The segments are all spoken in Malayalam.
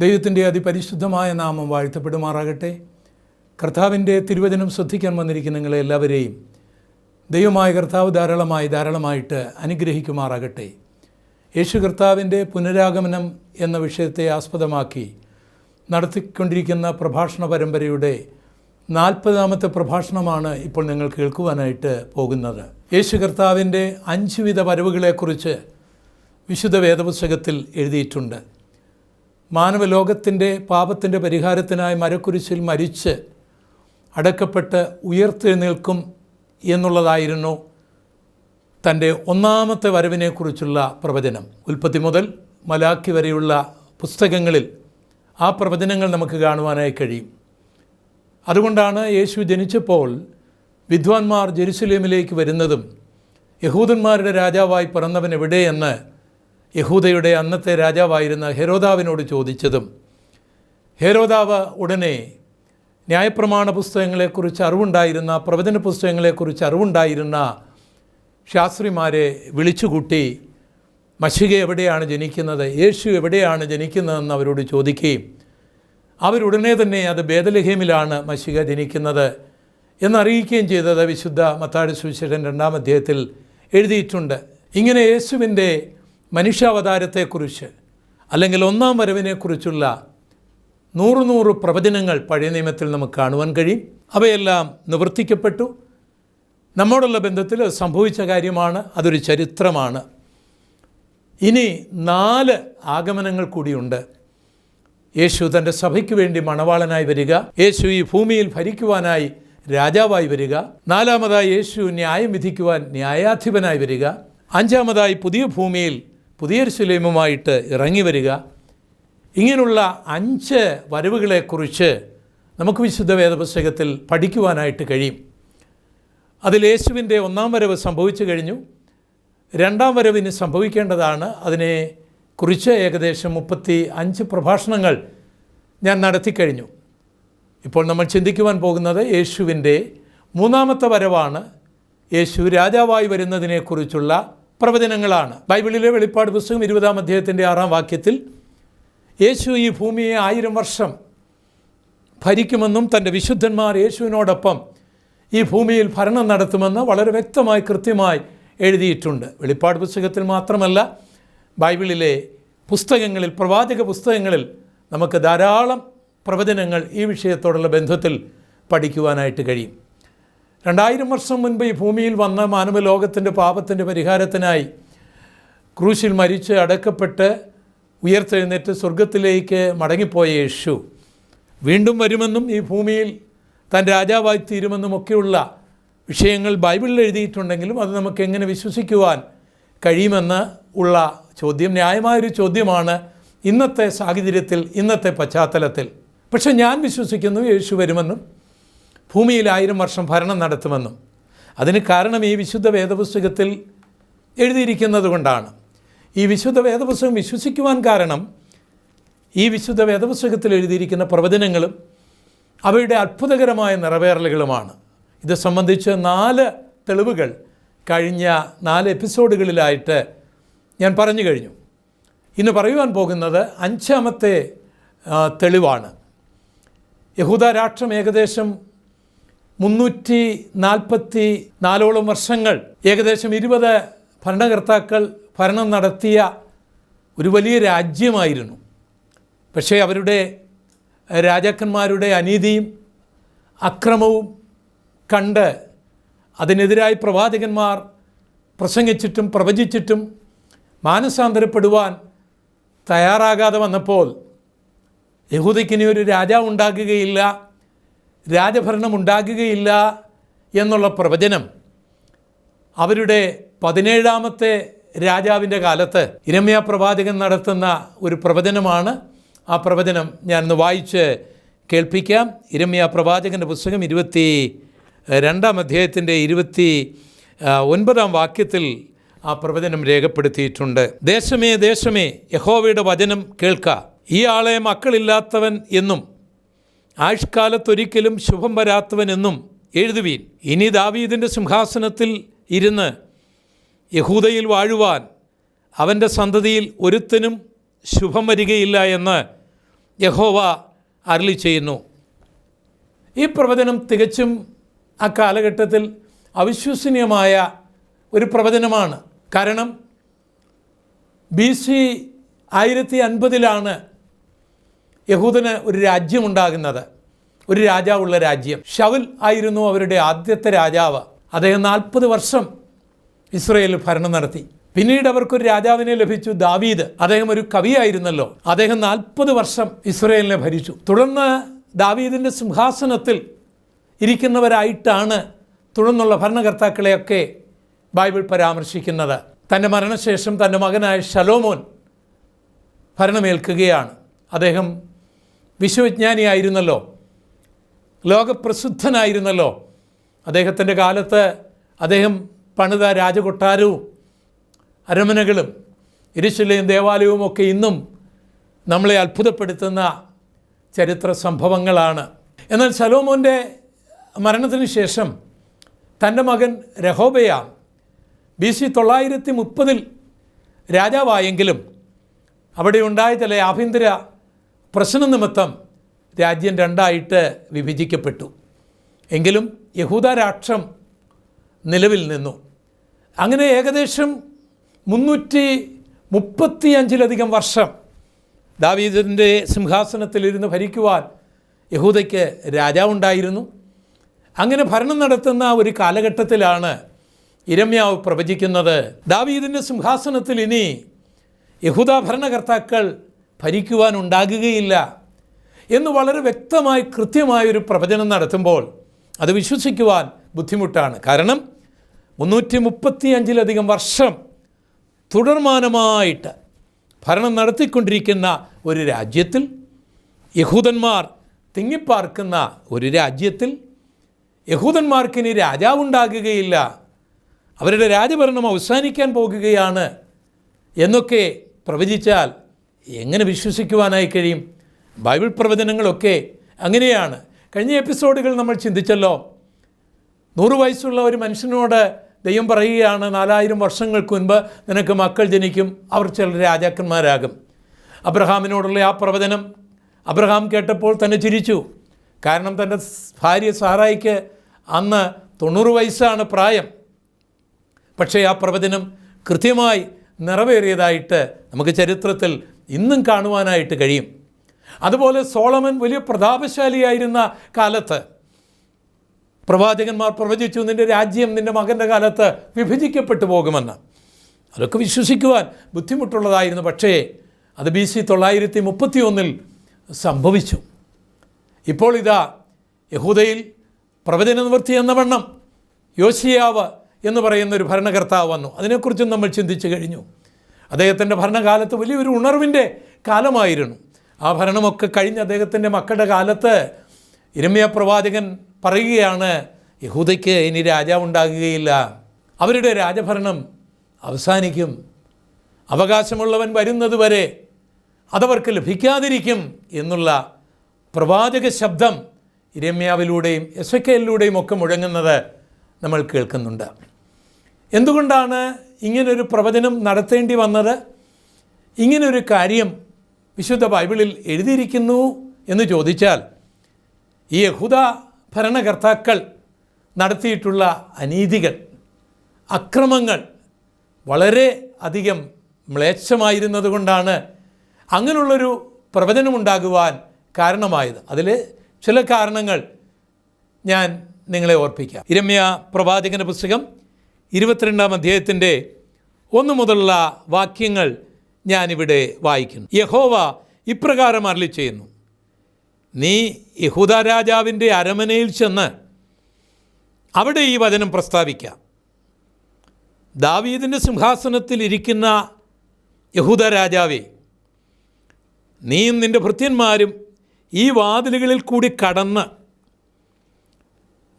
ദൈവത്തിന്റെ അതിപരിശുദ്ധമായ നാമം വാഴ്ത്തപ്പെടുമാറാകട്ടെ. കർത്താവിന്റെ തിരുവചനം ശ്രദ്ധിക്കാൻ വന്നിരിക്കുന്ന നിങ്ങളെ എല്ലാവരെയും ദൈവമായ കർത്താവ് ധാരാളമായി ധാരാളമായിട്ട് അനുഗ്രഹിക്കുമാറാകട്ടെ. യേശു കർത്താവിന്റെ പുനരാഗമനം എന്ന വിഷയത്തെ ആസ്പദമാക്കി നടത്തിക്കൊണ്ടിരിക്കുന്ന പ്രഭാഷണ പരമ്പരയുടെ നാൽപ്പതാമത്തെ പ്രഭാഷണമാണ് ഇപ്പോൾ നിങ്ങൾ കേൾക്കുവാനായിട്ട് പോകുന്നത്. യേശു കർത്താവിന്റെ അഞ്ചുവിധ വരവുകളെക്കുറിച്ച് വിശുദ്ധ വേദപുസ്തകത്തിൽ എഴുതിയിട്ടുണ്ട്. മാനവലോകത്തിന്റെ പാപത്തിന്റെ പരിഹാരത്തിനായി മരക്കുരിശിൽ മരിച്ച് അടക്കപ്പെട്ട് ഉയർത്തെഴുന്നേൽക്കും എന്നുള്ളതായിരുന്നു തന്റെ ഒന്നാമത്തെ വരവിനെക്കുറിച്ചുള്ള പ്രവചനം. ഉൽപ്പത്തി മുതൽ മലാക്കി വരെയുള്ള പുസ്തകങ്ങളിൽ ആ പ്രവചനങ്ങൾ നമുക്ക് കാണുവാനായി കഴിയും. അതുകൊണ്ടാണ് യേശു ജനിച്ചപ്പോൾ വിദ്വാൻമാർ ജെറുസലേമിലേക്ക് വരുന്നതും യഹൂദന്മാരുടെ രാജാവായി പിറന്നവൻ എവിടെയെന്ന് യഹൂദയുടെ അന്നത്തെ രാജാവായിരുന്ന ഹെരോദാവിനോട് ചോദിച്ചതും ഹെരോദാവ് ഉടനെ ന്യായപ്രമാണ പുസ്തകങ്ങളെക്കുറിച്ച് അറിവുണ്ടായിരുന്ന പ്രവചന പുസ്തകങ്ങളെക്കുറിച്ച് അറിവുണ്ടായിരുന്ന ശാസ്ത്രിമാരെ വിളിച്ചുകൂട്ടി മഷിക എവിടെയാണ് ജനിക്കുന്നത്? യേശു എവിടെയാണ് ജനിക്കുന്നതെന്ന് അവരോട് ചോദിക്കുകയും അവരുടനെ തന്നെ അത് ബേദലഹേമിലാണ് മഷിക ജനിക്കുന്നത് എന്നറിയിക്കുകയും ചെയ്തത് വിശുദ്ധ മത്താടി സുവിശേഷൻ രണ്ടാം അധ്യായത്തിൽ എഴുതിയിട്ടുണ്ട്. ഇങ്ങനെ യേശുവിന്റെ മനുഷ്യാവതാരത്തെക്കുറിച്ച് അല്ലെങ്കിൽ ഒന്നാം വരവിനെക്കുറിച്ചുള്ള നൂറ് നൂറ് പ്രവചനങ്ങൾ പഴയ നിയമത്തിൽ നമുക്ക് കാണുവാൻ കഴിയും. അവയെല്ലാം നിവർത്തിക്കപ്പെട്ടു. നമ്മോടുള്ള ബന്ധത്തിൽ സംഭവിച്ച കാര്യമാണ്. അതൊരു ചരിത്രമാണ്. ഇനി നാല് ആഗമനങ്ങൾ കൂടിയുണ്ട്. യേശു തന്റെ സഭയ്ക്ക് വേണ്ടി മണവാളനായി വരിക. യേശു ഈ ഭൂമിയിൽ ഭരിക്കുവാനായി രാജാവായി വരിക. നാലാമതായി യേശു ന്യായം വിധിക്കുവാൻ ന്യായാധിപനായി വരിക. അഞ്ചാമതായി പുതിയ ഭൂമിയിൽ പുതിയ സുലൈമുമായിട്ട് ഇറങ്ങി വരിക. ഇങ്ങനെയുള്ള അഞ്ച് വരവുകളെക്കുറിച്ച് നമുക്ക് വിശുദ്ധ വേദപുസ്തകത്തിൽ പഠിക്കുവാനായിട്ട് കഴിയും. അതിൽ യേശുവിന്റെ ഒന്നാം വരവ് സംഭവിച്ചു കഴിഞ്ഞു. രണ്ടാം വരവിന് സംഭവിക്കേണ്ടതാണ്. അതിനെ കുറിച്ച് ഏകദേശം മുപ്പത്തി അഞ്ച് പ്രഭാഷണങ്ങൾ ഞാൻ നടത്തിക്കഴിഞ്ഞു ഇപ്പോൾ നമ്മൾ ചിന്തിക്കുവാൻ പോകുന്നത് യേശുവിന്റെ മൂന്നാമത്തെ വരവാണ്. യേശു രാജാവായി വരുന്നതിനെക്കുറിച്ചുള്ള പ്രവചനങ്ങളാണ്. ബൈബിളിലെ വെളിപ്പാട് പുസ്തകം ഇരുപതാം അധ്യായത്തിന്റെ ആറാം വാക്യത്തിൽ യേശു ഈ ഭൂമിയെ ആയിരം വർഷം ഭരിക്കുമെന്നും തന്റെ വിശുദ്ധന്മാർ യേശുവിനോടൊപ്പം ഈ ഭൂമിയിൽ ഭരണം നടത്തുമെന്ന് വളരെ വ്യക്തമായി കൃത്യമായി എഴുതിയിട്ടുണ്ട്. വെളിപ്പാട് പുസ്തകത്തിൽ മാത്രമല്ല ബൈബിളിലെ പുസ്തകങ്ങളിൽ പ്രവാചക പുസ്തകങ്ങളിൽ നമുക്ക് ധാരാളം പ്രവചനങ്ങൾ ഈ വിഷയത്തോടുള്ള ബന്ധത്തിൽ പഠിക്കുവാനായിട്ട് കഴിയും. രണ്ടായിരം വർഷം മുൻപ് ഈ ഭൂമിയിൽ വന്ന മാനവലോകത്തിന്റെ പാപത്തിന്റെ പരിഹാരത്തിനായി ക്രൂശിൽ മരിച്ച് അടക്കപ്പെട്ട് ഉയർത്തെഴുന്നേറ്റ് സ്വർഗത്തിലേക്ക് മടങ്ങിപ്പോയ യേശു വീണ്ടും വരുമെന്നും ഈ ഭൂമിയിൽ താൻ രാജാവായി തീരുമെന്നും ഒക്കെയുള്ള വിഷയങ്ങൾ ബൈബിളിൽ എഴുതിയിട്ടുണ്ടെങ്കിലും അത് നമുക്ക് എങ്ങനെ വിശ്വസിക്കുവാൻ കഴിയുമെന്ന് ഉള്ള ചോദ്യം ന്യായമായൊരു ചോദ്യമാണ് ഇന്നത്തെ സാഹചര്യത്തിൽ ഇന്നത്തെ പശ്ചാത്തലത്തിൽ. പക്ഷെ ഞാൻ വിശ്വസിക്കുന്നു യേശു വരുമെന്നും. ഭൂമിയിൽ ആയിരം വർഷം ഭരണം നടത്തുമെന്നും അതിന് കാരണം ഈ വിശുദ്ധ വേദപുസ്തകത്തിൽ എഴുതിയിരിക്കുന്നത് കൊണ്ടാണ്. ഈ വിശുദ്ധ വേദപുസ്തകം വിശ്വസിക്കുവാൻ കാരണം ഈ വിശുദ്ധ വേദപുസ്തകത്തിൽ എഴുതിയിരിക്കുന്ന പ്രവചനങ്ങളും അവയുടെ അത്ഭുതകരമായ നിറവേറലുകളുമാണ്. ഇത് സംബന്ധിച്ച് നാല് തെളിവുകൾ കഴിഞ്ഞ നാല് എപ്പിസോഡുകളിലായിട്ട് ഞാൻ പറഞ്ഞു കഴിഞ്ഞു. ഇന്ന് പറയുവാൻ പോകുന്നത് അഞ്ചാമത്തെ തെളിവാണ്. യഹൂദ രാഷ്ട്രം ഏകദേശം മുന്നൂറ്റി നാൽപ്പത്തി നാലോളം വർഷങ്ങൾ ഏകദേശം ഇരുപത് ഭരണകർത്താക്കൾ ഭരണം നടത്തിയ ഒരു വലിയ രാജ്യമായിരുന്നു. പക്ഷേ അവരുടെ രാജാക്കന്മാരുടെ അനീതിയും അക്രമവും കണ്ട് അതിനെതിരായി പ്രവാചകന്മാർ പ്രസംഗിച്ചിട്ടും പ്രവചിച്ചിട്ടും മാനസാന്തരപ്പെടുവാൻ തയ്യാറാകാതെ വന്നപ്പോൾ യഹൂദയ്ക്കിനി ഒരു രാജാവ് ഉണ്ടാകുകയില്ല രാജഭരണം ഉണ്ടാകുകയില്ല എന്നുള്ള പ്രവചനം അവരുടെ പതിനേഴാമത്തെ രാജാവിന്റെ കാലത്ത് ഇരമ്യ പ്രവാചകൻ നടത്തുന്ന ഒരു പ്രവചനമാണ്. ആ പ്രവചനം ഞാനൊന്ന് വായിച്ച് കേൾപ്പിക്കാം. ഇരമ്യ പ്രവാചകന്റെ പുസ്തകം ഇരുപത്തി രണ്ടാം അധ്യായത്തിന്റെ ഇരുപത്തി ഒൻപതാം വാക്യത്തിൽ ആ പ്രവചനം രേഖപ്പെടുത്തിയിട്ടുണ്ട്. ദേശമേ ദേശമേ യഹോവയുടെ വചനം കേൾക്ക. ഈ ആളെ മക്കളില്ലാത്തവൻ എന്നും ആയുഷ്കാലത്തൊരിക്കലും ശുഭം വരാത്തവനെന്നും എഴുതുവീൻ. ഇനി ദാവീദിന്റെ സിംഹാസനത്തിൽ ഇരുന്ന് യഹൂദയിൽ വാഴുവാൻ അവന്റെ സന്തതിയിൽ ഒരുത്തനും ശുഭം വരികയില്ല എന്ന് യഹോവ അരളി ചെയ്യുന്നു. ഈ പ്രവചനം തികച്ചും ആ കാലഘട്ടത്തിൽ അവിശ്വസനീയമായ ഒരു പ്രവചനമാണ്. കാരണം ബി സി ആയിരത്തി അൻപതിലാണ് യഹൂദന് ഒരു രാജ്യമുണ്ടാകുന്നത്. ഒരു രാജാവുള്ള രാജ്യം. ഷൗൽ ആയിരുന്നു അവരുടെ ആദ്യത്തെ രാജാവ്. അദ്ദേഹം നാൽപ്പത് വർഷം ഇസ്രയേൽ ഭരണം നടത്തി. പിന്നീട് അവർക്കൊരു രാജാവിനെ ലഭിച്ചു ദാവീദ്. അദ്ദേഹം ഒരു കവിയായിരുന്നല്ലോ. അദ്ദേഹം നാൽപ്പത് വർഷം ഇസ്രയേലിനെ ഭരിച്ചു. തുടർന്ന് ദാവീദിന്റെ സിംഹാസനത്തിൽ ഇരിക്കുന്നവരായിട്ടാണ് തുടർന്നുള്ള ഭരണകർത്താക്കളെയൊക്കെ ബൈബിൾ പരാമർശിക്കുന്നത്. തന്റെ മരണശേഷം തന്റെ മകനായ ഷലോമോൻ ഭരണമേൽക്കുകയാണ്. അദ്ദേഹം വിശ്വവിജ്ഞാനിയായിരുന്നല്ലോ. ലോകപ്രസിദ്ധനായിരുന്നല്ലോ. അദ്ദേഹത്തിന്റെ കാലത്ത് അദ്ദേഹം പണിത രാജകൊട്ടാരവും അരമനകളും ഇരിശിലയും ദേവാലയവും ഒക്കെ ഇന്നും നമ്മളെ അത്ഭുതപ്പെടുത്തുന്ന ചരിത്ര സംഭവങ്ങളാണ്. എന്നാൽ സലോമോന്റെ മരണത്തിന് ശേഷം തന്റെ മകൻ രഹോബയാം ബി സി തൊള്ളായിരത്തി മുപ്പതിൽ രാജാവായെങ്കിലും അവിടെ ഉണ്ടായ ചില ആഭ്യന്തര പ്രശ്ന നിമിത്തം രാജ്യം രണ്ടായിട്ട് വിഭജിക്കപ്പെട്ടു. എങ്കിലും യഹൂദ രാഷ്ട്രം നിലവിൽ നിന്നു. അങ്ങനെ ഏകദേശം മുന്നൂറ്റി മുപ്പത്തിയഞ്ചിലധികം വർഷം ദാവീദിന്റെ സിംഹാസനത്തിലിരുന്ന് ഭരിക്കുവാൻ യഹൂദയ്ക്ക് രാജാവുണ്ടായിരുന്നു. അങ്ങനെ ഭരണം നടത്തുന്ന ഒരു കാലഘട്ടത്തിലാണ് ഇരമ്യാവ് പ്രവചിക്കുന്നത്. ദാവീദിന്റെ സിംഹാസനത്തിൽ ഇനി യഹൂദ ഭരണകർത്താക്കൾ ഭരിക്കുവാനുണ്ടാകുകയില്ല എന്ന് വളരെ വ്യക്തമായി കൃത്യമായൊരു പ്രവചനം നടത്തുമ്പോൾ അത് വിശ്വസിക്കുവാൻ ബുദ്ധിമുട്ടാണ്. കാരണം മുന്നൂറ്റി മുപ്പത്തിയഞ്ചിലധികം വർഷം തുടർമാനമായിട്ട് ഭരണം നടത്തിക്കൊണ്ടിരിക്കുന്ന ഒരു രാജ്യത്തിൽ യഹൂദന്മാർ തിങ്ങിപ്പാർക്കുന്ന ഒരു രാജ്യത്തിൽ യഹൂദന്മാർക്കിനി രാജാവുണ്ടാകുകയില്ല. അവരുടെ രാജഭരണം അവസാനിക്കാൻ പോകുകയാണ് എന്നൊക്കെ പ്രവചിച്ചാൽ എങ്ങനെ വിശ്വസിക്കുവാനായി കഴിയും? ബൈബിൾ പ്രവചനങ്ങളൊക്കെ അങ്ങനെയാണ്. കഴിഞ്ഞ എപ്പിസോഡുകൾ നമ്മൾ ചിന്തിച്ചല്ലോ. നൂറ് വയസ്സുള്ള ഒരു മനുഷ്യനോട് ദൈവം പറയുകയാണ് നാലായിരം വർഷങ്ങൾക്ക് മുൻപ് നിനക്ക് മക്കൾ ജനിക്കും അവർ ചില രാജാക്കന്മാരാകും. അബ്രഹാമിനോടുള്ള ആ പ്രവചനം അബ്രഹാം കേട്ടപ്പോൾ തന്നെ ചിരിച്ചു. കാരണം തന്റെ ഭാര്യ സാറായിക്ക് അന്ന് തൊണ്ണൂറ് വയസ്സാണ് പ്രായം. പക്ഷേ ആ പ്രവചനം കൃത്യമായി നിറവേറിയതായിട്ട് നമുക്ക് ചരിത്രത്തിൽ ഇന്നും കാണുവാനായിട്ട് കഴിയും. അതുപോലെ സോളമൻ വലിയ പ്രതാപശാലിയായിരുന്ന കാലത്ത് പ്രവാചകന്മാർ പ്രവചിച്ചു നിന്റെ രാജ്യം നിന്റെ മകന്റെ കാലത്ത് വിഭജിക്കപ്പെട്ടു പോകുമെന്ന്. അതൊക്കെ വിശ്വസിക്കുവാൻ ബുദ്ധിമുട്ടുള്ളതായിരുന്നു. പക്ഷേ അത് ബി സി തൊള്ളായിരത്തി മുപ്പത്തി ഒന്നിൽ സംഭവിച്ചു. ഇപ്പോൾ ഇതാ യഹൂദയിൽ പ്രവചന നിവൃത്തി എന്ന വണ്ണം യോശിയാവ് എന്ന് പറയുന്ന ഒരു ഭരണകർത്താവ് വന്നു. അതിനെക്കുറിച്ചും നമ്മൾ ചിന്തിച്ചു കഴിഞ്ഞു. അദ്ദേഹത്തിന്റെ ഭരണകാലത്ത് വലിയൊരു ഉണർവിന്റെ കാലമായിരുന്നു. ആ ഭരണമൊക്കെ കഴിഞ്ഞ് അദ്ദേഹത്തിന്റെ മക്കളുടെ കാലത്ത് ഇരമ്യ പ്രവാചകൻ പറയുകയാണ് യഹൂദയ്ക്ക് ഇനി രാജാവുണ്ടാകുകയില്ല അവരുടെ രാജഭരണം അവസാനിക്കും. അവകാശമുള്ളവൻ വരുന്നത് വരെ അതവർക്ക് ലഭിക്കാതിരിക്കും എന്നുള്ള പ്രവാചക ശബ്ദം ഇരമ്യാവിലൂടെയും എസ് ഒക്കെ മുഴങ്ങുന്നത് നമ്മൾ കേൾക്കുന്നുണ്ട്. എന്തുകൊണ്ടാണ് ഇങ്ങനൊരു പ്രവചനം നടത്തേണ്ടി വന്നത്? ഇങ്ങനൊരു കാര്യം വിശുദ്ധ ബൈബിളിൽ എഴുതിയിരിക്കുന്നു എന്ന് ചോദിച്ചാൽ ഈ യഹൂദ ഭരണകർത്താക്കൾ നടത്തിയിട്ടുള്ള അനീതികൾ അക്രമങ്ങൾ വളരെ അധികം മ്ലേച്ഛമായിരുന്നതുകൊണ്ടാണ് അങ്ങനെയുള്ളൊരു പ്രവചനമുണ്ടാകുവാൻ കാരണമായത്. അതിൽ ചില കാരണങ്ങൾ ഞാൻ നിങ്ങളെ ഓർപ്പിക്കാം. ഇരമ്യ പ്രവാചകന്റെ പുസ്തകം ഇരുപത്തിരണ്ടാം അധ്യായത്തിന്റെ ഒന്നു മുതലുള്ള വാക്യങ്ങൾ ഞാനിവിടെ വായിക്കുന്നു. യഹോവ ഇപ്രകാരം അരളി ചെയ്യുന്നു നീ യഹൂദ രാജാവിന്റെ അരമനയിൽ ചെന്ന് അവിടെ ഈ വചനം പ്രസ്താവിക്കാം. ദാവീദിന്റെ സിംഹാസനത്തിൽ ഇരിക്കുന്ന യഹൂദ രാജാവേ നീയും നിന്റെ ഭൃത്യന്മാരും ഈ വാതിലുകളിൽ കൂടി കടന്ന്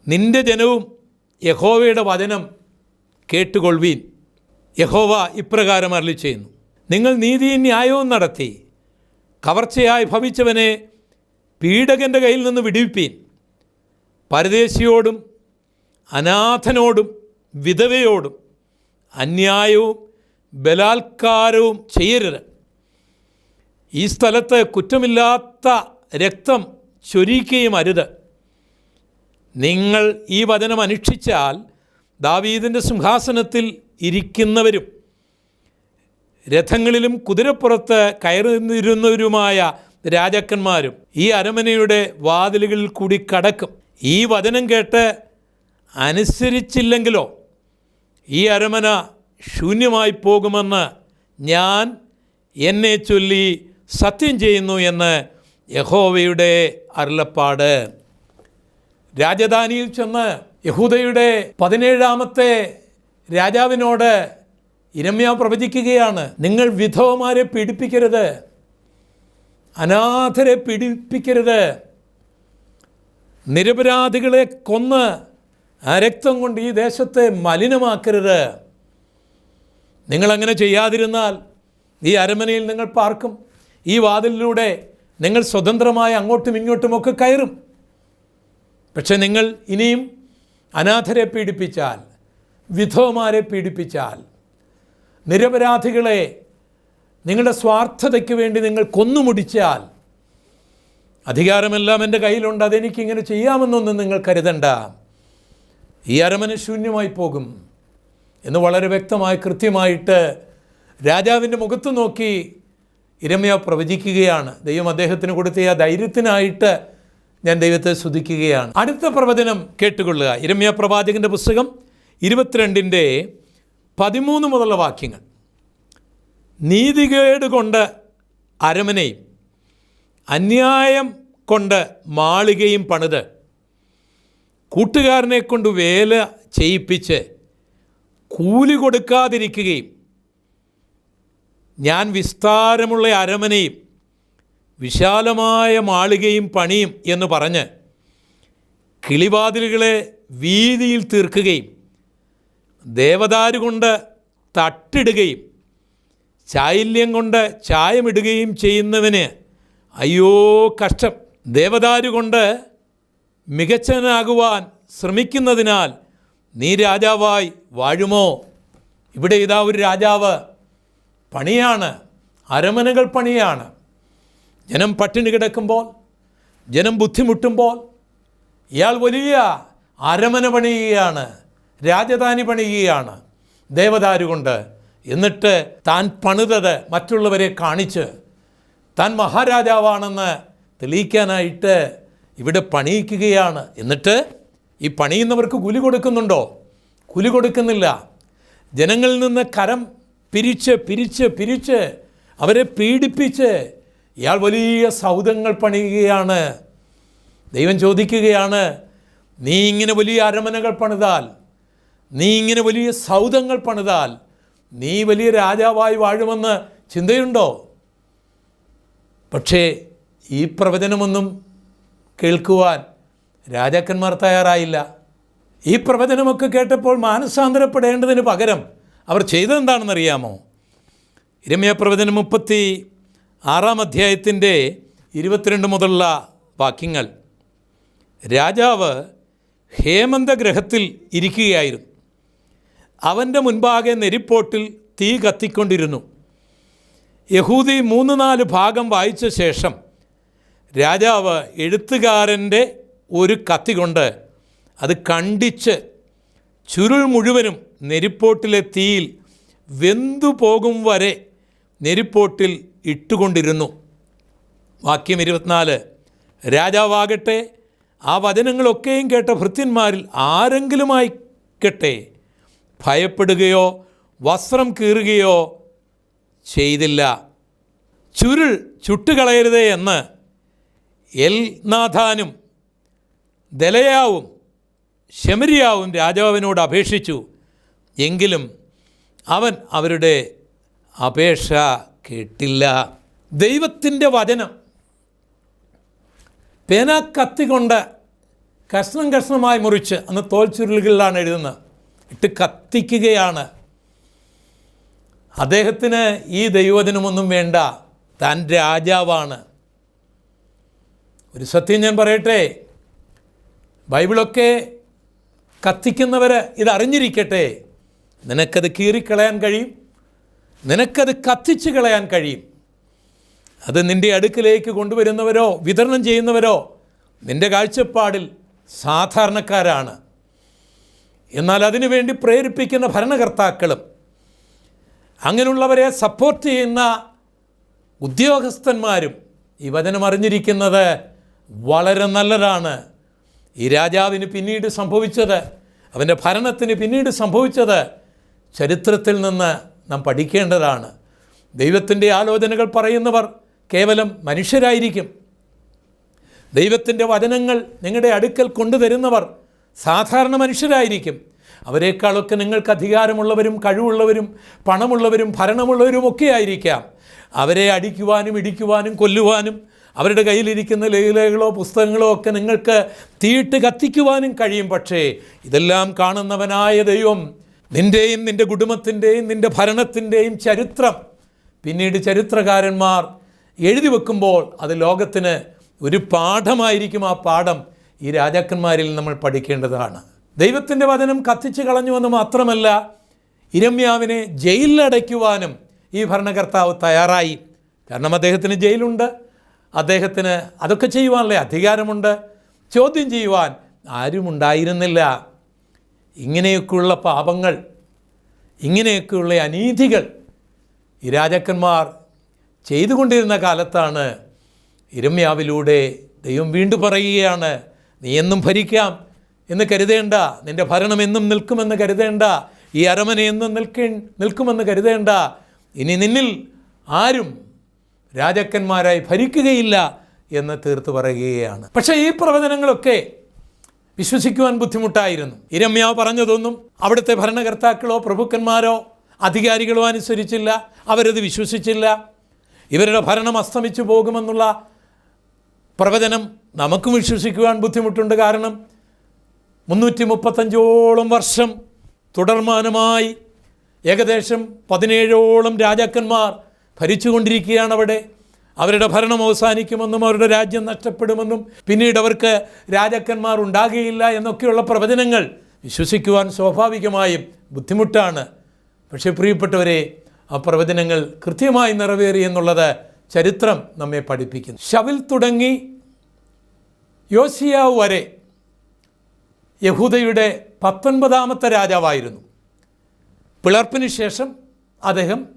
നിന്റെ ജനവും യഹോവയുടെ വചനം കേട്ടുകൊള്ളുവീൻ. യഹോവ ഇപ്രകാരം അരളി ചെയ്യുന്നു നിങ്ങൾ നീതിയും ന്യായവും നടത്തി. കവർച്ചയായി ഭവിച്ചവനെ പീഡകന്റെ കയ്യിൽ നിന്ന് വിടുവിപ്പീൻ. പരദേശിയോടും അനാഥനോടും വിധവയോടും അന്യായവും ബലാത്കാരവും ചെയ്യരുത്. ഈ സ്ഥലത്ത് കുറ്റമില്ലാത്ത രക്തം ചൊരിക്കുകയും അരുത്. നിങ്ങൾ ഈ വചനം അനുഷ്ഠിച്ചാൽ ദാവീദിന്റെ സിംഹാസനത്തിൽ ഇരിക്കുന്നവരും രഥങ്ങളിലും കുതിരപ്പുറത്ത് കയറിയിരുന്നവരുമായ രാജാക്കന്മാരും ഈ അരമനയുടെ വാതിലുകളിൽ കൂടി കടക്കും. ഈ വചനം കേട്ട് അനുസരിച്ചില്ലെങ്കിലോ ഈ അരമന ശൂന്യമായി പോകുമെന്ന് ഞാൻ എന്നെ ചൊല്ലി സത്യം ചെയ്യുന്നു എന്ന് യഹോവയുടെ അരുളപ്പാട്. രാജധാനിയിൽ ചെന്ന് യഹൂദയുടെ പതിനേഴാമത്തെ രാജാവിനോട് ഇരമ്യ പ്രവചിക്കുകയാണ് നിങ്ങൾ വിധവമാരെ പീഡിപ്പിക്കരുത് അനാഥരെ പീഡിപ്പിക്കരുത് നിരപരാധികളെ കൊന്ന് ആ രക്തം കൊണ്ട് ഈ ദേശത്തെ മലിനമാക്കരുത്. നിങ്ങളങ്ങനെ ചെയ്യാതിരുന്നാൽ ഈ അരമനയിൽ നിങ്ങൾ പാർക്കും ഈ വാതിലിലൂടെ നിങ്ങൾ സ്വതന്ത്രമായി അങ്ങോട്ടും ഇങ്ങോട്ടുമൊക്കെ കയറും. പക്ഷേ നിങ്ങൾ ഇനിയും അനാഥരെ പീഡിപ്പിച്ചാൽ വിധവമാരെ പീഡിപ്പിച്ചാൽ നിരപരാധികളെ നിങ്ങളുടെ സ്വാർത്ഥതയ്ക്ക് വേണ്ടി നിങ്ങൾ കൊന്നുമുടിച്ചാൽ അധികാരമെല്ലാം എന്റെ കയ്യിലുണ്ട് അതെനിക്കിങ്ങനെ ചെയ്യാമെന്നൊന്നും നിങ്ങൾ കരുതണ്ട. ഈ അരമന ശൂന്യമായി പോകും എന്ന് വളരെ വ്യക്തമായി കൃത്യമായിട്ട് രാജാവിന്റെ മുഖത്ത് നോക്കി ഇരമ്യ പ്രവചിക്കുകയാണ്. ദൈവം അദ്ദേഹത്തിന് കൊടുത്ത ആ ധൈര്യത്തിനായിട്ട് ഞാൻ ദൈവത്തെ സ്തുതിക്കുകയാണ്. അടുത്ത പ്രവചനം കേട്ടുകൊള്ളുക. ഇരമ്യ പ്രവാചകന്റെ പുസ്തകം ഇരുപത്തിരണ്ടിന്റെ പതിമൂന്ന് മുതലുള്ള വാക്യങ്ങൾ. നീതികേട് കൊണ്ട് അരമനയും അന്യായം കൊണ്ട് മാളികയും പണിത് കൂട്ടുകാരനെ കൊണ്ട് വേല ചെയ്യിപ്പിച്ച് കൂലി കൊടുക്കാതിരിക്കുകയും ഞാൻ വിസ്താരമുള്ള അരമനയും വിശാലമായ മാളികയും പണിയും എന്ന് പറഞ്ഞ് കിളിവാതിലുകളെ വീതിയിൽ തീർക്കുകയും ദേവദാരു കൊണ്ട് തട്ടിടുകയും ചായല്യം കൊണ്ട് ചായമിടുകയും ചെയ്യുന്നവന് അയ്യോ കഷ്ടം. ദേവദാരു കൊണ്ട് മികച്ചനാകുവാൻ ശ്രമിക്കുന്നതിനാൽ നീ രാജാവായി വാഴുമോ? ഇവിടെ ഇതാ ഒരു രാജാവ് പണിയാണ് അരമനകൾ പണിയാണ്. ജനം പട്ടിണി കിടക്കുമ്പോൾ ജനം ബുദ്ധിമുട്ടുമ്പോൾ ഇയാൾ വലിയ അരമന പണിയുകയാണ് രാജധാനി പണിയുകയാണ് ദേവദാരുകൊണ്ട് എന്നിട്ട് താൻ പണിതത് മറ്റുള്ളവരെ കാണിച്ച് താൻ മഹാരാജാവാണെന്ന് തെളിയിക്കാനായിട്ട് ഇവിടെ പണിയിക്കുകയാണ്. എന്നിട്ട് ഈ പണിയുന്നവർക്ക് കുലി കൊടുക്കുന്നുണ്ടോ? കുലി കൊടുക്കുന്നില്ല. ജനങ്ങളിൽ നിന്ന് കരം പിരിച്ച് പിരിച്ച് പിരിച്ച് അവരെ പീഡിപ്പിച്ച് ഇയാൾ വലിയ സൗധങ്ങൾ പണിയുകയാണ്. ദൈവം ചോദിക്കുകയാണ് നീ ഇങ്ങനെ വലിയ അരമനകൾ പണിതാൽ നീ ഇങ്ങനെ വലിയ സൗധങ്ങൾ പണിതാൽ നീ വലിയ രാജാവായി വാഴുമെന്ന് ചിന്തയുണ്ടോ? പക്ഷേ ഈ പ്രവചനമൊന്നും കേൾക്കുവാൻ രാജാക്കന്മാർ തയ്യാറായില്ല. ഈ പ്രവചനമൊക്കെ കേട്ടപ്പോൾ മാനസാന്തരപ്പെടേണ്ടതിന് പകരം അവർ ചെയ്തതെന്താണെന്നറിയാമോ? ഇരമ്യ പ്രവചനം മുപ്പത്തി ആറാം അധ്യായത്തിന്റെ ഇരുപത്തിരണ്ട് മുതലുള്ള വാക്യങ്ങൾ. രാജാവ് ഹേമന്തഗ്രഹത്തിൽ ഇരിക്കുകയായിരുന്നു. അവന്റെ മുൻപാകെ നെരിപ്പോട്ടിൽ തീ കത്തിക്കൊണ്ടിരുന്നു. യഹൂദി മൂന്ന് നാല് ഭാഗം വായിച്ച ശേഷം രാജാവ് എഴുത്തുകാരന്റെ ഒരു കത്തി കൊണ്ട് അത് കണ്ടിച്ച് ചുരുൾ മുഴുവനും നെരിപ്പോട്ടിലെ തീയിൽ വെന്തു പോകും വരെ നെരിപ്പോട്ടിൽ ഇട്ടുകൊണ്ടിരുന്നു. വാക്യം ഇരുപത്തിനാല്. രാജാവാകട്ടെ ആ വചനങ്ങളൊക്കെയും കേട്ട ഭൃത്യന്മാരിൽ ആരെങ്കിലുമായിക്കട്ടെ ഭയപ്പെടുകയോ വസ്ത്രം കീറുകയോ ചെയ്തില്ല. ചുരുൾ ചുട്ടുകളയരുതേ എന്ന് എൽനാഥാനും ദലയാവും ശമരിയാവും രാജാവിനോട് അപേക്ഷിച്ചു. എങ്കിലും അവൻ അവരുടെ അപേക്ഷ കേട്ടില്ല. ദൈവത്തിന്റെ വചനം പേന കത്തി കൊണ്ട് കഷ്ണം കഷ്ണമായി മുറിച്ച് അന്ന് തോൽ ചുരുളുകളിലാണ് എഴുതുന്നത്. ഇട്ട് കത്തിക്കുകയാണ്. അദ്ദേഹത്തിന് ഈ ദൈവവചനമൊന്നും വേണ്ട. താൻ രാജാവാണ്. ഒരു സത്യം ഞാൻ പറയട്ടെ. ബൈബിളൊക്കെ കത്തിക്കുന്നവർ ഇതറിഞ്ഞിരിക്കട്ടെ. നിനക്കത് കീറിക്കളയാൻ കഴിയും. നിനക്കത് കത്തിച്ചു കളയാൻ കഴിയും. അത് നിന്റെ അടുക്കിലേക്ക് കൊണ്ടുവരുന്നവരോ വിതരണം ചെയ്യുന്നവരോ നിന്റെ കാഴ്ചപ്പാടിൽ സാധാരണക്കാരാണ്. എന്നാൽ അതിനുവേണ്ടി പ്രേരിപ്പിക്കുന്ന ഭരണകർത്താക്കളും അങ്ങനെയുള്ളവരെ സപ്പോർട്ട് ചെയ്യുന്ന ഉദ്യോഗസ്ഥന്മാരും ഈ വചനം അറിഞ്ഞിരിക്കുന്നത് വളരെ നല്ലതാണ്. ഈ രാജാവിന് പിന്നീട് സംഭവിച്ചത് അവന്റെ ഭരണത്തിന് പിന്നീട് സംഭവിച്ചത് ചരിത്രത്തിൽ നിന്ന് നാം പഠിക്കേണ്ടതാണ്. ദൈവത്തിന്റെ ആലോചനകൾ പറയുന്നവർ കേവലം മനുഷ്യരായിരിക്കും. ദൈവത്തിന്റെ വചനങ്ങൾ നിങ്ങളുടെ അടുക്കൽ കൊണ്ടുവരുന്നവർ സാധാരണ മനുഷ്യരായിരിക്കും. അവരെക്കാളൊക്കെ നിങ്ങൾക്ക് അധികാരമുള്ളവരും കഴിവുള്ളവരും പണമുള്ളവരും ഭരണമുള്ളവരും ഒക്കെ ആയിരിക്കാം. അവരെ അടിക്കുവാനും ഇടിക്കുവാനും കൊല്ലുവാനും അവരുടെ കയ്യിലിരിക്കുന്ന ലേഖലകളോ പുസ്തകങ്ങളോ ഒക്കെ നിങ്ങൾക്ക് തീയിട്ട് കത്തിക്കുവാനും കഴിയും. പക്ഷേ ഇതെല്ലാം കാണുന്നവനായ ദൈവം നിന്റെയും നിന്റെ കുടുംബത്തിന്റെയും നിന്റെ ഭരണത്തിന്റെയും ചരിത്രം. പിന്നീട് ചരിത്രകാരന്മാർ എഴുതി വെക്കുമ്പോൾ അത് ലോകത്തിന് ഒരു പാഠമായിരിക്കും ആ പാഠം ഈ രാജാക്കന്മാരിൽ നമ്മൾ പഠിക്കേണ്ടതാണ്. ദൈവത്തിന്റെ വചനം കത്തിച്ചു കളഞ്ഞുവെന്ന് മാത്രമല്ല ഇരമ്യാവിനെ ജയിലിലടയ്ക്കുവാനും ഈ ഭരണകർത്താവ് തയ്യാറായി. കാരണം അദ്ദേഹത്തിന് ജയിലുണ്ട്. അദ്ദേഹത്തിന് അതൊക്കെ ചെയ്യുവാനുള്ള അധികാരമുണ്ട്. ചോദ്യം ചെയ്യുവാൻ ആരും ഉണ്ടായിരുന്നില്ല ഇങ്ങനെയൊക്കെയുള്ള പാപങ്ങൾ ഇങ്ങനെയൊക്കെയുള്ള അനീതികൾ ഈ രാജാക്കന്മാർ ചെയ്തുകൊണ്ടിരുന്ന കാലത്താണ് ഇരമ്യാവിലൂടെ ദൈവം വീണ്ടും പറയുകയാണ് നീ എന്നും ഭരിക്കാം എന്ന് കരുതേണ്ട നിന്റെ ഭരണം എന്നും നിൽക്കുമെന്ന് കരുതേണ്ട ഈ അരമന എന്നും നിൽക്കേ നിൽക്കുമെന്ന് കരുതേണ്ട. ഇനി നിന്നിൽ ആരും രാജാക്കന്മാരായി ഭരിക്കുകയില്ല എന്ന് തീർത്ത് പറയുകയാണ്. പക്ഷേ ഈ പ്രവചനങ്ങളൊക്കെ വിശ്വസിക്കുവാൻ ബുദ്ധിമുട്ടായിരുന്നു. ഇരമ്യാവ് പറഞ്ഞതൊന്നും അവിടുത്തെ ഭരണകർത്താക്കളോ പ്രഭുക്കന്മാരോ അധികാരികളോ അനുസരിച്ചില്ല. അവരത് വിശ്വസിച്ചില്ല. ഇവരുടെ ഭരണം അസ്തമിച്ചു പോകുമെന്നുള്ള പ്രവചനം നമുക്കും വിശ്വസിക്കുവാൻ ബുദ്ധിമുട്ടുണ്ട്. കാരണം മുന്നൂറ്റി മുപ്പത്തഞ്ചോളം വർഷം തുടർമാനമായി ഏകദേശം പതിനേഴോളം രാജാക്കന്മാർ ഭരിച്ചുകൊണ്ടിരിക്കുകയാണ് അവിടെ. അവരുടെ ഭരണം അവസാനിക്കുമെന്നും അവരുടെ രാജ്യം നഷ്ടപ്പെടുമെന്നും പിന്നീട് അവർക്ക് രാജാക്കന്മാർ ഉണ്ടാകുകയില്ല എന്നൊക്കെയുള്ള പ്രവചനങ്ങൾ വിശ്വസിക്കുവാൻ സ്വാഭാവികമായും ബുദ്ധിമുട്ടാണ്. പക്ഷേ പ്രിയപ്പെട്ടവരെ ആ പ്രവചനങ്ങൾ കൃത്യമായി നിറവേറി എന്നുള്ളത് ചരിത്രം നമ്മെ പഠിപ്പിക്കുന്നു. ഷവിൽ തുടങ്ങി യോസിയാവ് വരെ യഹൂദയുടെ പത്തൊൻപതാമത്തെ രാജാവായിരുന്നു. പിളർപ്പിന് ശേഷം അദ്ദേഹം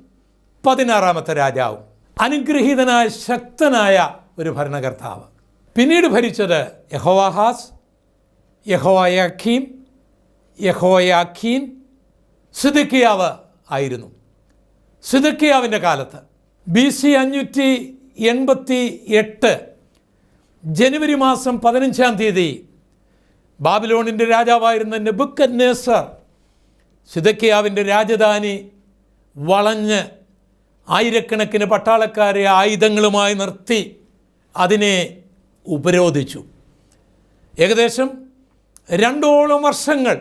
പതിനാറാമത്തെ രാജാവും. അനുഗ്രഹീതനായ ശക്തനായ ഒരു ഭരണകർത്താവ്. പിന്നീട് ഭരിച്ചത് യഹോവാഹാസ് യഹോയാഖീം യഹോയാഖീൻ സിദക്കിയാവ് ആയിരുന്നു. സിദക്കിയാവിന്റെ കാലത്ത് ബി സി അഞ്ഞൂറ്റി എൺപത്തി എട്ട് ജനുവരി മാസം പതിനഞ്ചാം തീയതി ബാബിലോണിന്റെ രാജാവായിരുന്ന നെബുക്കന്നേസർ സിദക്കിയാവിന്റെ രാജധാനി വളഞ്ഞ് ആയിരക്കണക്കിന് പട്ടാളക്കാരെ ആയുധങ്ങളുമായി നിർത്തി അതിനെ ഉപരോധിച്ചു. ഏകദേശം രണ്ടോളം വർഷങ്ങൾ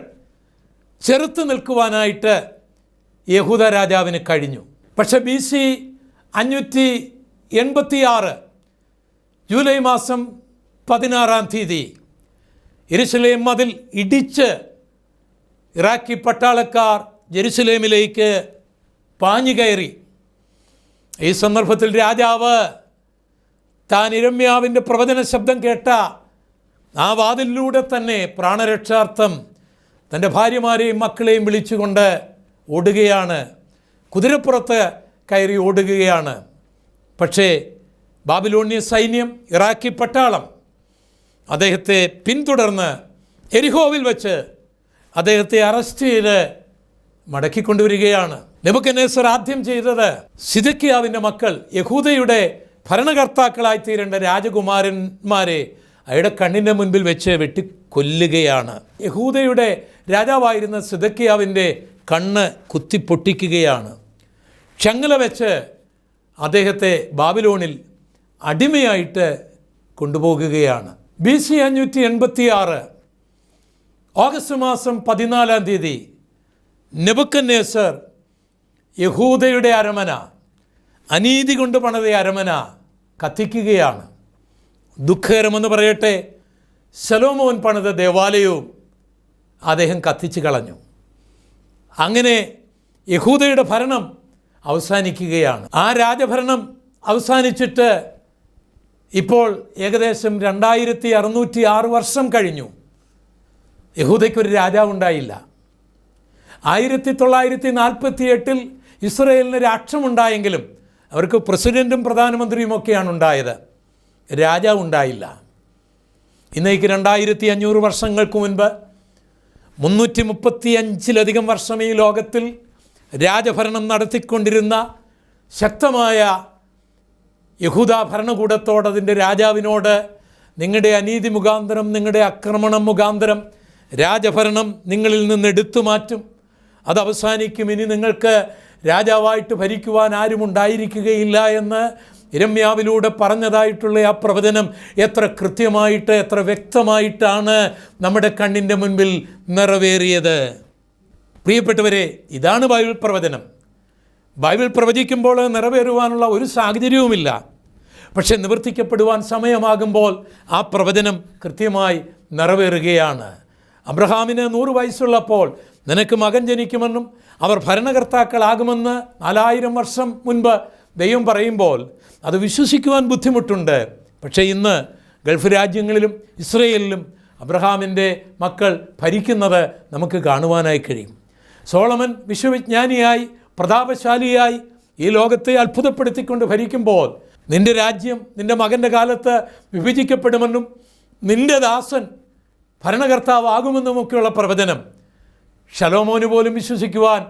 ചെറുത്ത് നിൽക്കുവാനായിട്ട് യഹൂദ രാജാവിന് കഴിഞ്ഞു. പക്ഷെ ബി സി അഞ്ഞൂറ്റി എൺപത്തിയാറ് ജൂലൈ മാസം പതിനാറാം തീയതി യെരുസലേം മതിൽ ഇടിച്ച് ഇറാഖി പട്ടാളക്കാർ ജെറുസലേമിലേക്ക് പാഞ്ഞു കയറി ഈ സന്ദർഭത്തിൽ രാജാവ് താൻ ഇരമ്യാവിന്റെ പ്രവചന ശബ്ദം കേട്ട ആ വാതിലിലൂടെ തന്നെ പ്രാണരക്ഷാർത്ഥം തന്റെ ഭാര്യമാരെയും മക്കളെയും വിളിച്ചുകൊണ്ട് ഓടുകയാണ്. കുതിരപ്പുറത്ത് കയറി ഓടുകയാണ്. പക്ഷേ ബാബിലോണിയ സൈന്യം ഇറാഖി പട്ടാളം അദ്ദേഹത്തെ പിന്തുടർന്ന് എരിഹോവിൽ വച്ച് അദ്ദേഹത്തെ അറസ്റ്റ് ചെയ്ത് മടക്കിക്കൊണ്ടുവരികയാണ്. നെബുക്കനേസർ ആദ്യം ചെയ്തത് സിദക്കിയാവിന്റെ മക്കൾ യഹൂദയുടെ ഭരണകർത്താക്കളായി തീരേണ്ട രാജകുമാരന്മാരെ അയാളുടെ കണ്ണിന്റെ മുൻപിൽ വെച്ച് വെട്ടിക്കൊല്ലുകയാണ്. യഹൂദയുടെ രാജാവായിരുന്ന സിദക്കിയാവിന്റെ കണ്ണ് കുത്തിപ്പൊട്ടിക്കുകയാണ് ചങ്ങല വെച്ച് അദ്ദേഹത്തെ ബാബിലോണിൽ അടിമയായിട്ട് കൊണ്ടുപോകുകയാണ്. ബി സി അഞ്ഞൂറ്റി എൺപത്തി ആറ് ഓഗസ്റ്റ് മാസം പതിനാലാം തീയതി നെബുക്കന്നേസർ യഹൂദയുടെ അരമന അനീതി കൊണ്ട് പണിത അരമന കത്തിക്കുകയാണ്. ദുഃഖകരമെന്ന് പറയട്ടെ ശലോമോൻ പണിത ദേവാലയവും അദ്ദേഹം കത്തിച്ചു കളഞ്ഞു. അങ്ങനെ യഹൂദയുടെ ഭരണം അവസാനിക്കുകയാണ്. ആ രാജഭരണം അവസാനിച്ചിട്ട് ഇപ്പോൾ ഏകദേശം രണ്ടായിരത്തി അറുന്നൂറ്റി ആറ് വർഷം കഴിഞ്ഞു. യഹൂദയ്ക്കൊരു രാജാവുണ്ടായില്ല. ആയിരത്തി തൊള്ളായിരത്തി നാൽപ്പത്തി എട്ടിൽ ഇസ്രയേലിന് രാഷ്ട്രമുണ്ടായെങ്കിലും അവർക്ക് പ്രസിഡന്റും പ്രധാനമന്ത്രിയും ഒക്കെയാണ് ഉണ്ടായത്. രാജാവ് ഉണ്ടായില്ല. ഇന്നേക്ക് രണ്ടായിരത്തി അഞ്ഞൂറ് വർഷങ്ങൾക്ക് മുൻപ് മുന്നൂറ്റി മുപ്പത്തി അഞ്ചിലധികം വർഷം ഈ ലോകത്തിൽ രാജഭരണം നടത്തിക്കൊണ്ടിരുന്ന ശക്തമായ യഹൂദ ഭരണകൂടത്തോട് അതിന്റെ രാജാവിനോട് നിങ്ങളുടെ അനീതി മുഖാന്തരം നിങ്ങളുടെ ആക്രമണം മുഖാന്തരം രാജഭരണം നിങ്ങളിൽ നിന്ന് എടുത്തു മാറ്റും അത് അവസാനിക്കും. ഇനി നിങ്ങൾക്ക് രാജാവായിട്ട് ഭരിക്കുവാൻ ആരുമുണ്ടായിരിക്കുകയില്ല എന്ന് ഇരമ്യാവിലൂടെ പറഞ്ഞതായിട്ടുള്ള ആ പ്രവചനം എത്ര കൃത്യമായിട്ട് എത്ര വ്യക്തമായിട്ടാണ് നമ്മുടെ കണ്ണിന്റെ മുൻപിൽ നിറവേറിയത്. പ്രിയപ്പെട്ടവരെ ഇതാണ് ബൈബിൾ പ്രവചനം. ബൈബിൾ പ്രവചിക്കുമ്പോൾ നിറവേറുവാനുള്ള ഒരു സാഹചര്യവുമില്ല. പക്ഷെ നിവർത്തിക്കപ്പെടുവാൻ സമയമാകുമ്പോൾ ആ പ്രവചനം കൃത്യമായി നിറവേറുകയാണ്. അബ്രഹാമിന് നൂറ് വയസ്സുള്ളപ്പോൾ നിനക്ക് മകൻ ജനിക്കുമെന്നും അവർ ഭരണകർത്താക്കളാകുമെന്ന് നാലായിരം വർഷം മുൻപ് ദൈവം പറയുമ്പോൾ അത് വിശ്വസിക്കുവാൻ ബുദ്ധിമുട്ടുണ്ട്. പക്ഷേ ഇന്ന് ഗൾഫ് രാജ്യങ്ങളിലും ഇസ്രയേലിലും അബ്രഹാമിന്റെ മക്കൾ ഭരിക്കുന്നത് നമുക്ക് കാണുവാനായി കഴിയും. സോളമൻ വിശ്വവിജ്ഞാനിയായി പ്രതാപശാലിയായി ഈ ലോകത്തെ അത്ഭുതപ്പെടുത്തിക്കൊണ്ട് ഭരിക്കുമ്പോൾ നിന്റെ രാജ്യം നിന്റെ മകന്റെ കാലത്ത് വിഭജിക്കപ്പെടുമെന്നും നിന്റെ ദാസൻ ഭരണകർത്താവാകുമെന്നുമൊക്കെയുള്ള പ്രവചനം ഷലോമോന് പോലും വിശ്വസിക്കുവാൻ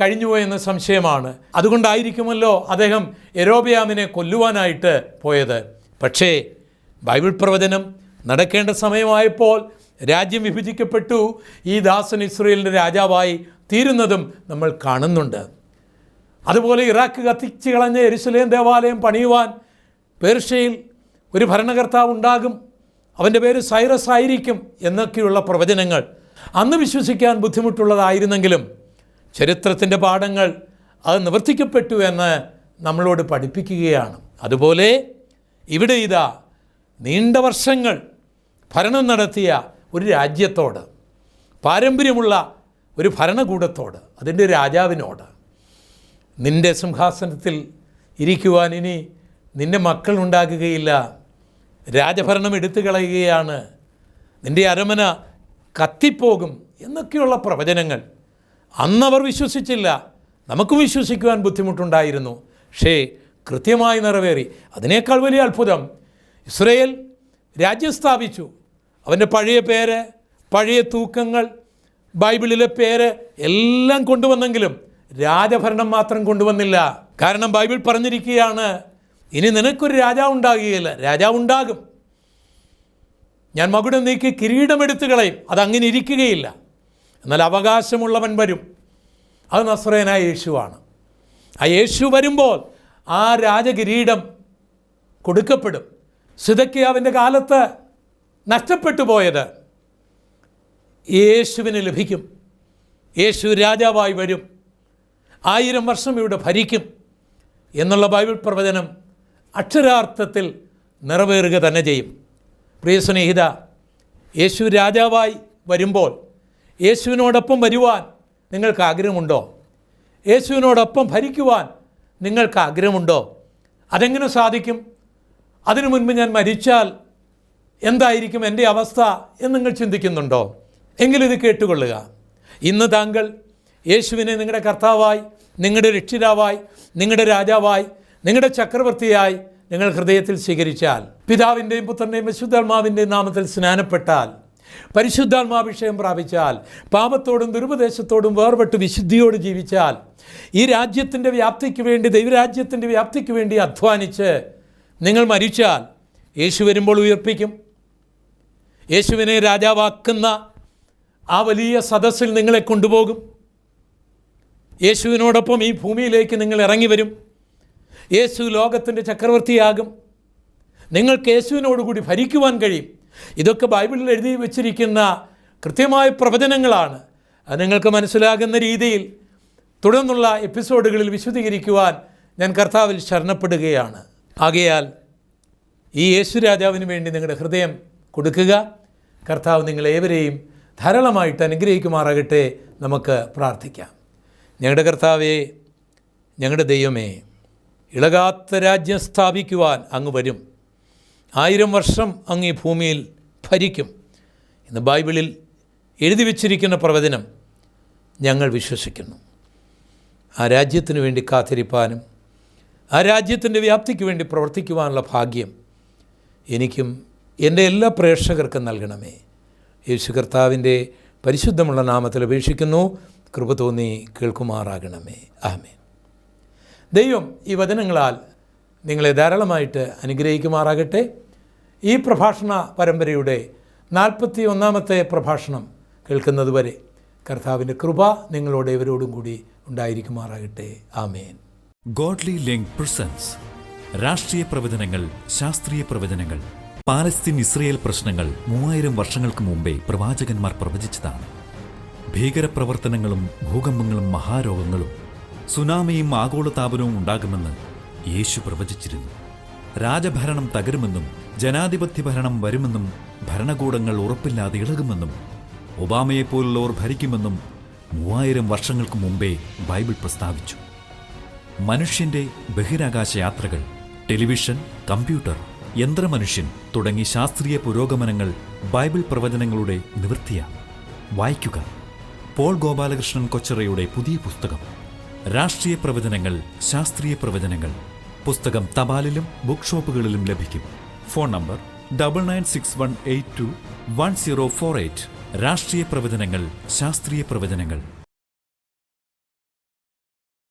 കഴിഞ്ഞുപോയെന്ന സംശയമാണ്. അതുകൊണ്ടായിരിക്കുമല്ലോ അദ്ദേഹം എരോബിയാമിനെ കൊല്ലുവാനായിട്ട് പോയത്. പക്ഷേ ബൈബിൾ പ്രവചനം നടക്കേണ്ട സമയമായപ്പോൾ രാജ്യം വിഭജിക്കപ്പെട്ടു. ഈ ദാസൻ ഇസ്രയേലിന്റെ രാജാവായി തീരുന്നതും നമ്മൾ കാണുന്നുണ്ട്. അതുപോലെ ഇറാഖ് കത്തിച്ച് കളഞ്ഞ എരുസലേം ദേവാലയം പണിയുവാൻ പേർഷ്യയിൽ ഒരു ഭരണകർത്താവ് ഉണ്ടാകും. അവന്റെ പേര് സൈറസ് ആയിരിക്കും എന്നൊക്കെയുള്ള പ്രവചനങ്ങൾ അന്ന് വിശ്വസിക്കാൻ ബുദ്ധിമുട്ടുള്ളതായിരുന്നെങ്കിലും ചരിത്രത്തിന്റെ പാഠങ്ങൾ അത് നിവർത്തിക്കപ്പെട്ടു എന്ന് നമ്മളോട് പഠിപ്പിക്കുകയാണ്. അതുപോലെ ഇവിടെ ഇതാ നീണ്ട വർഷങ്ങൾ ഭരണം നടത്തിയ ഒരു രാജ്യത്തോട് പാരമ്പര്യമുള്ള ഒരു ഭരണകൂടത്തോട് അതിന്റെ രാജാവിനോട് നിന്റെ സിംഹാസനത്തിൽ ഇരിക്കുവാൻ ഇനി നിന്റെ മക്കൾ ഉണ്ടാകുകയില്ല രാജഭരണം എടുത്തു കളയുകയാണ് നിന്റെ അരമന കത്തിപ്പോകും എന്നൊക്കെയുള്ള പ്രവചനങ്ങൾ. അന്നവർ വിശ്വസിച്ചില്ല. നമുക്ക് വിശ്വസിക്കുവാൻ ബുദ്ധിമുട്ടുണ്ടായിരുന്നു. പക്ഷേ കൃത്യമായി നിറവേറി. അതിനേക്കാൾ വലിയ അത്ഭുതം ഇസ്രയേൽ രാജ്യം സ്ഥാപിച്ചു അവന്റെ പഴയ പേര് പഴയ തൂക്കങ്ങൾ ബൈബിളിലെ പേര് എല്ലാം കൊണ്ടുവന്നെങ്കിലും രാജഭരണം മാത്രം കൊണ്ടുവന്നില്ല. കാരണം ബൈബിൾ പറഞ്ഞിരിക്കുകയാണ് ഇനി നിനക്കൊരു രാജാവ് ഉണ്ടാകുകയില്ല രാജാവ് ഉണ്ടാകും ഞാൻ മകുടം നീക്കി കിരീടമെടുത്തു കളയും. അതങ്ങനെ ഇരിക്കുകയില്ല. എന്നാൽ അവകാശമുള്ളവൻ വരും. അത് നസ്രയനായ യേശുവാണ്. ആ യേശു വരുമ്പോൾ ആ രാജകിരീടം കൊടുക്കപ്പെടും. സിതക്കിയാവിന്റെ കാലത്ത് നഷ്ടപ്പെട്ടു പോയത് യേശുവിന് ലഭിക്കും. യേശു രാജാവായി വരും. ആയിരം വർഷം ഇവിടെ ഭരിക്കും എന്നുള്ള ബൈബിൾ പ്രവചനം അക്ഷരാർത്ഥത്തിൽ നിറവേറുക തന്നെ ചെയ്യും. പ്രിയ സ്നേഹിത യേശു രാജാവായി വരുമ്പോൾ യേശുവിനോടൊപ്പം വരുവാൻ നിങ്ങൾക്ക് ആഗ്രഹമുണ്ടോ? യേശുവിനോടൊപ്പം ഭരിക്കുവാൻ നിങ്ങൾക്ക് ആഗ്രഹമുണ്ടോ? അതെങ്ങനെ സാധിക്കും? അതിനു മുൻപ് ഞാൻ മരിച്ചാൽ എന്തായിരിക്കും എന്റെ അവസ്ഥ എന്ന് നിങ്ങൾ ചിന്തിക്കുന്നുണ്ടോ? എങ്കിലിത് കേട്ടുകൊള്ളുക. ഇന്ന് താങ്കൾ യേശുവിനെ നിങ്ങളുടെ കർത്താവായി നിങ്ങളുടെ രക്ഷിതാവായി നിങ്ങളുടെ രാജാവായി നിങ്ങളുടെ ചക്രവർത്തിയായി നിങ്ങൾ ഹൃദയത്തിൽ സ്വീകരിച്ചാൽ പിതാവിന്റെയും പുത്രന്റെയും വിശുദ്ധാത്മാവിന്റെയും നാമത്തിൽ സ്നാനപ്പെട്ടാൽ പരിശുദ്ധാത്മാഭിഷേകം പ്രാപിച്ചാൽ പാപത്തോടും ദുരുപദേശത്തോടും വേർപെട്ട് വിശുദ്ധിയോട് ജീവിച്ചാൽ ഈ രാജ്യത്തിന്റെ വ്യാപ്തിക്ക് വേണ്ടി ദൈവരാജ്യത്തിന്റെ വ്യാപ്തിക്ക് വേണ്ടി അധ്വാനിച്ച് നിങ്ങൾ മരിച്ചാൽ യേശു വരുമ്പോൾ ഉയർപ്പിക്കും. യേശുവിനെ രാജാവാക്കുന്ന ആ വലിയ സദസ്സിൽ നിങ്ങളെ കൊണ്ടുപോകും. യേശുവിനോടൊപ്പം ഈ ഭൂമിയിലേക്ക് നിങ്ങൾ ഇറങ്ങി വരും. യേശു ലോകത്തിന്റെ ചക്രവർത്തിയാകും. നിങ്ങൾക്ക് യേശുവിനോടുകൂടി ഭരിക്കുവാൻ കഴിയും. ഇതൊക്കെ ബൈബിളിൽ എഴുതി വച്ചിരിക്കുന്ന കൃത്യമായ പ്രവചനങ്ങളാണ്. അത് നിങ്ങൾക്ക് മനസ്സിലാകുന്ന രീതിയിൽ തുടർന്നുള്ള എപ്പിസോഡുകളിൽ വിശദീകരിക്കുവാൻ ഞാൻ കർത്താവിൽ ശരണപ്പെടുകയാണ്. ആകയാൽ ഈ യേശു രാജാവിന് വേണ്ടി നിങ്ങളുടെ ഹൃദയം കൊടുക്കുക. കർത്താവ് നിങ്ങളേവരെയും ധാരാളമായിട്ട് അനുഗ്രഹിക്കുമാറാകട്ടെ നമുക്ക് പ്രാർത്ഥിക്കാം. ഞങ്ങളുടെ കർത്താവേ ഞങ്ങളുടെ ദൈവമേ ഇളകാത്ത രാജ്യം സ്ഥാപിക്കുവാൻ അങ്ങ് വരും. ആയിരം വർഷം അങ്ങ് ഈ ഭൂമിയിൽ ഭരിക്കും. ഇന്ന് ബൈബിളിൽ എഴുതി വച്ചിരിക്കുന്ന പ്രവചനം ഞങ്ങൾ വിശ്വസിക്കുന്നു. ആ രാജ്യത്തിന് വേണ്ടി കാത്തിരിപ്പാനും ആ രാജ്യത്തിന്റെ വ്യാപ്തിക്ക് വേണ്ടി പ്രവർത്തിക്കുവാനുള്ള ഭാഗ്യം എനിക്കും എന്റെ എല്ലാ പ്രേക്ഷകർക്കും നൽകണമേ. യേശു കർത്താവിന്റെ പരിശുദ്ധമുള്ള നാമത്തിൽ അപേക്ഷിക്കുന്നു. കൃപ തോന്നി കേൾക്കുമാറാകണമേ. ആമേൻ. ദൈവം ഈ വചനങ്ങളാൽ നിങ്ങളെ ധാരാളമായിട്ട് അനുഗ്രഹിക്കുമാറാകട്ടെ. ഈ പ്രഭാഷണ പരമ്പരയുടെ നാൽപ്പത്തി ഒന്നാമത്തെ പ്രഭാഷണം കേൾക്കുന്നതുവരെ കർത്താവിന്റെ കൃപ നിങ്ങളോട് ഇവരോടും കൂടി ഉണ്ടായിരിക്കുമാറാകട്ടെ. ആമേൻ. ഗോഡ്ലി ലിങ്ക് പ്രസൻസ് രാഷ്ട്രീയ പ്രവചനങ്ങൾ ശാസ്ത്രീയ പ്രവചനങ്ങൾ പാലസ്തീൻ ഇസ്രയേൽ പ്രശ്നങ്ങൾ മൂവായിരം വർഷങ്ങൾക്ക് മുമ്പേ പ്രവാചകന്മാർ പ്രവചിച്ചതാണ്. ഭീകരപ്രവർത്തനങ്ങളും ഭൂകമ്പങ്ങളും മഹാരോഗങ്ങളും സുനാമിയും ആഗോളതാപനവും ഉണ്ടാകുമെന്ന് യേശു പ്രവചിച്ചിരുന്നു. രാജഭരണം തകരുമെന്നും ജനാധിപത്യ ഭരണം വരുമെന്നും ഭരണകൂടങ്ങൾ ഉറപ്പില്ലാതെ ഇളകുമെന്നും ഒബാമയെപ്പോലുള്ളവർ ഭരിക്കുമെന്നും മൂവായിരം വർഷങ്ങൾക്ക് മുമ്പേ ബൈബിൾ പ്രസ്താവിച്ചു. മനുഷ്യന്റെ ബഹിരാകാശ യാത്രകൾ ടെലിവിഷൻ കമ്പ്യൂട്ടർ യന്ത്രമനുഷ്യൻ തുടങ്ങി ശാസ്ത്രീയ പുരോഗമനങ്ങൾ ബൈബിൾ പ്രവചനങ്ങളുടെ നിവൃത്തിയാണ്. വായിക്കുക. പോൾ ഗോപാലകൃഷ്ണൻ കൊച്ചറയുടെ പുതിയ പുസ്തകം. രാഷ്ട്രീയ പ്രവചനങ്ങൾ ശാസ്ത്രീയ പ്രവചനങ്ങൾ. പുസ്തകം തപാലിലും ബുക്ക് ഷോപ്പുകളിലും ലഭിക്കും. Phone number double nine six one eight two one zero four eight രാഷ്ട്രീയ പ്രവചനങ്ങൾ ശാസ്ത്രീയ പ്രവചനങ്ങൾ.